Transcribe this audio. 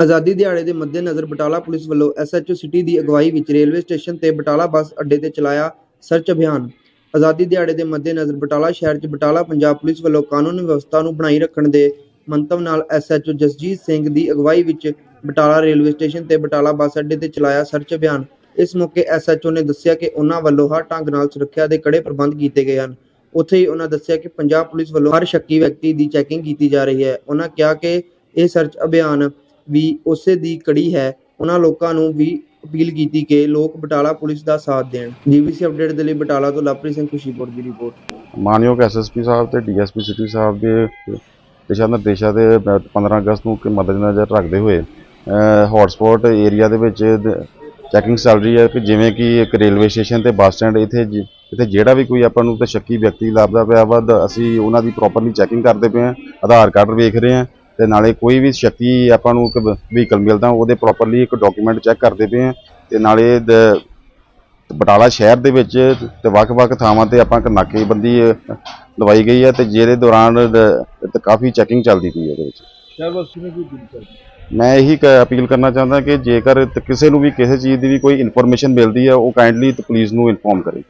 ਆਜ਼ਾਦੀ ਦਿਹਾੜੇ ਦੇ ਮੱਦੇਨਜ਼ਰ ਬਟਾਲਾ ਪੁਲਿਸ ਵੱਲੋਂ ਐਸਐਚਓ ਸਿਟੀ ਦੀ ਅਗਵਾਈ ਵਿੱਚ ਰੇਲਵੇ ਸਟੇਸ਼ਨ ਤੇ ਬਟਾਲਾ ਬੱਸ ਅੱਡੇ ਤੇ ਚਲਾਇਆ ਸਰਚ ਅਭਿਆਨ। ਆਜ਼ਾਦੀ ਦਿਹਾੜੇ ਦੇ ਮੱਦੇਨਜ਼ਰ ਬਟਾਲਾ ਸ਼ਹਿਰ 'ਚ ਬਟਾਲਾ ਪੰਜਾਬ ਪੁਲਿਸ ਵੱਲੋਂ ਕਾਨੂੰਨ ਵਿਵਸਥਾ ਨੂੰ ਬਣਾਈ ਰੱਖਣ ਦੇ ਮੰਤਵ ਨਾਲ ਐਸਐਚਓ ਜਸਜੀਤ ਸਿੰਘ ਦੀ ਅਗਵਾਈ ਵਿੱਚ ਬਟਾਲਾ ਰੇਲਵੇ ਸਟੇਸ਼ਨ ਤੇ ਬਟਾਲਾ ਬੱਸ ਅੱਡੇ ਤੇ ਚਲਾਇਆ ਸਰਚ ਅਭਿਆਨ। ਇਸ ਮੌਕੇ ਐਸਐਚਓ ਨੇ ਦੱਸਿਆ ਕਿ ਉਹਨਾਂ ਵੱਲੋਂ ਹਰ ਢੰਗ ਨਾਲ ਸੁਰੱਖਿਆ ਦੇ ਕੜੇ ਪ੍ਰਬੰਧ ਕੀਤੇ ਗਏ ਹਨ। ਉੱਥੇ ਹੀ ਉਹਨਾਂ ਦੱਸਿਆ ਕਿ ਪੰਜਾਬ ਪੁਲਿਸ ਵੱਲੋਂ ਹਰ ਸ਼ੱਕੀ ਵਿਅਕਤੀ ਦੀ ਚੈਕਿੰਗ ਕੀਤੀ ਜਾ ਰਹੀ ਹੈ। ਉਹਨਾਂ ਕਿਹਾ ਕਿ ਇਹ ਸਰਚ ਅਭਿਆਨ ਵੀ ਉਸੇ ਦੀ ਕੜੀ ਹੈ। ਉਹਨਾਂ ਲੋਕਾਂ ਨੂੰ ਵੀ ਅਪੀਲ ਕੀਤੀ ਕਿ ਲੋਕ ਬਟਾਲਾ ਪੁਲਿਸ ਦਾ ਸਾਥ ਦੇਣ। ਜੀਬੀਸੀ ਅਪਡੇਟ ਦੇ ਲਈ ਬਟਾਲਾ ਤੋਂ ਲਵਪ੍ਰੀਤ ਸਿੰਘ ਖੁਸ਼ੀਪੁਰ ਦੀ ਰਿਪੋਰਟ। ਮਾਨਯੋਗ ਐਸਐਸਪੀ ਸਾਹਿਬ ਤੇ ਡੀਐਸਪੀ ਸਿਟੀ ਸਾਹਿਬ ਦੇ ਦਿਸ਼ਾ ਨਿਰਦੇਸ਼ਾਂ ਦੇ 15 ਅਗਸਤ ਨੂੰ ਕਿ ਮੱਦੇਨਜ਼ਰ ਰੱਖਦੇ ਹੋਏ ਹੌਟਸਪੌਟ ਏਰੀਆ ਦੇ ਵਿੱਚ ਚੈਕਿੰਗ ਚੱਲ ਰਹੀ ਹੈ ਕਿ ਜਿਵੇਂ ਕਿ ਇੱਕ ਰੇਲਵੇ ਸਟੇਸ਼ਨ ਤੇ ਬੱਸ ਸਟੈਂਡ ਇੱਥੇ ਇੱਥੇ ਜਿਹੜਾ ਵੀ ਕੋਈ ਆਪਾਂ ਨੂੰ ਤੇ ਸ਼ੱਕੀ ਵਿਅਕਤੀ ਲੱਭਦਾ ਪਿਆ ਵਾ ਅਸੀਂ ਉਹਨਾਂ ਦੀ ਪ੍ਰੋਪਰਲੀ ਚੈਕਿੰਗ ਕਰਦੇ ਪਏ ਹਾਂ, ਆਧਾਰ ਕਾਰਡ ਵੇਖ ਰਹੇ ਹਾਂ। ਤੇ ਨਾਲੇ ਕੋਈ ਵੀ ਸ਼ੱਕੀ ਆਪਾਂ ਨੂੰ ਵਹੀਕਲ ਮਿਲਦਾ ਉਹਦੇ ਪ੍ਰੋਪਰਲੀ ਇੱਕ ਡਾਕੂਮੈਂਟ ਚੈੱਕ ਕਰਦੇ ਪਏ ਹਾਂ ਤੇ ਨਾਲੇ ਬਟਾਲਾ ਸ਼ਹਿਰ ਦੇ ਵਿੱਚ ਤੇ ਵੱਖ-ਵੱਖ ਥਾਵਾਂ ਤੇ ਆਪਾਂ ਇੱਕ ਨਾਕੇਬੰਦੀ ਲਵਾਈ ਗਈ ਹੈ ਤੇ ਜਿਹਦੇ ਦੌਰਾਨ ਕਾਫੀ ਚੈਕਿੰਗ ਚੱਲਦੀ ਪਈ ਹੈ ਇਹਦੇ ਵਿੱਚ। ਸ਼ਹਿਰ ਵਾਸੀ ਨੇ ਮੈਂ ਇਹੀ ਅਪੀਲ ਕਰਨਾ ਚਾਹੁੰਦਾ ਕਿ ਜੇਕਰ ਕਿਸੇ ਨੂੰ ਵੀ ਕਿਸੇ ਚੀਜ਼ ਦੀ ਵੀ ਕੋਈ ਇਨਫੋਰਮੇਸ਼ਨ ਮਿਲਦੀ ਹੈ ਉਹ ਕਾਈਂਡਲੀ ਪੁਲਿਸ ਨੂੰ ਇਨਫੋਰਮ ਕਰੇ।